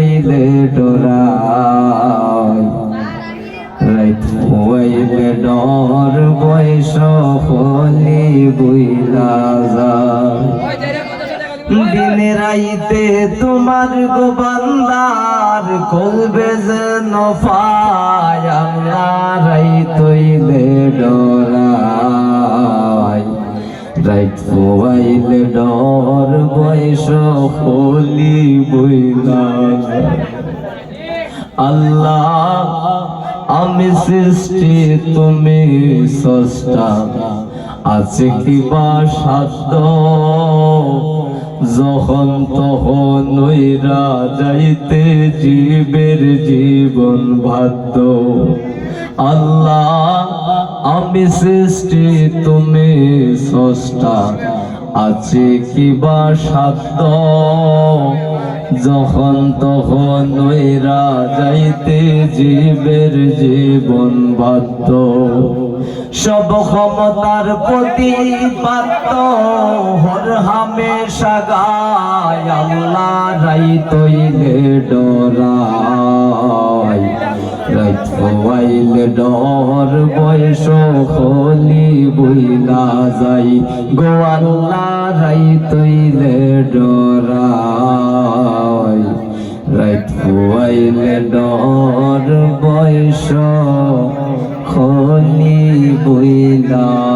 তৈলে ডোরাই। রাইত হইলে ডর বয়স হলি বুইলা দিনে রাইতে তোমার গো বান্দার কলবে যেন পায় আল্লাহ রাইতইলে ডরাই। রাইত মোবাইলে ডর বয়স হলি আল্লাহ, আমি সৃষ্টি, তুমি স্রষ্টা। আছে কি বা সাধ্য? যখন তখন নইরা যাইতে জীবের জীবন ভাদ্য আল্লাহ, আমি সৃষ্টি, তুমি স্রষ্টা। আছে কি বা সাধ্য? যখন তখন নইরা যাইতে জীবের জীবন বাধ্য। সব ক্ষমতার প্রতিপাদ্য হর হামেশা গায় আল্লাহ রাই তৈলে ডরাই ডর বয়স হলি বইলা যাই গো আল্লাহ রাই তৈলে ডরাই ওয়াইলে ডর বয়স খনি বইলা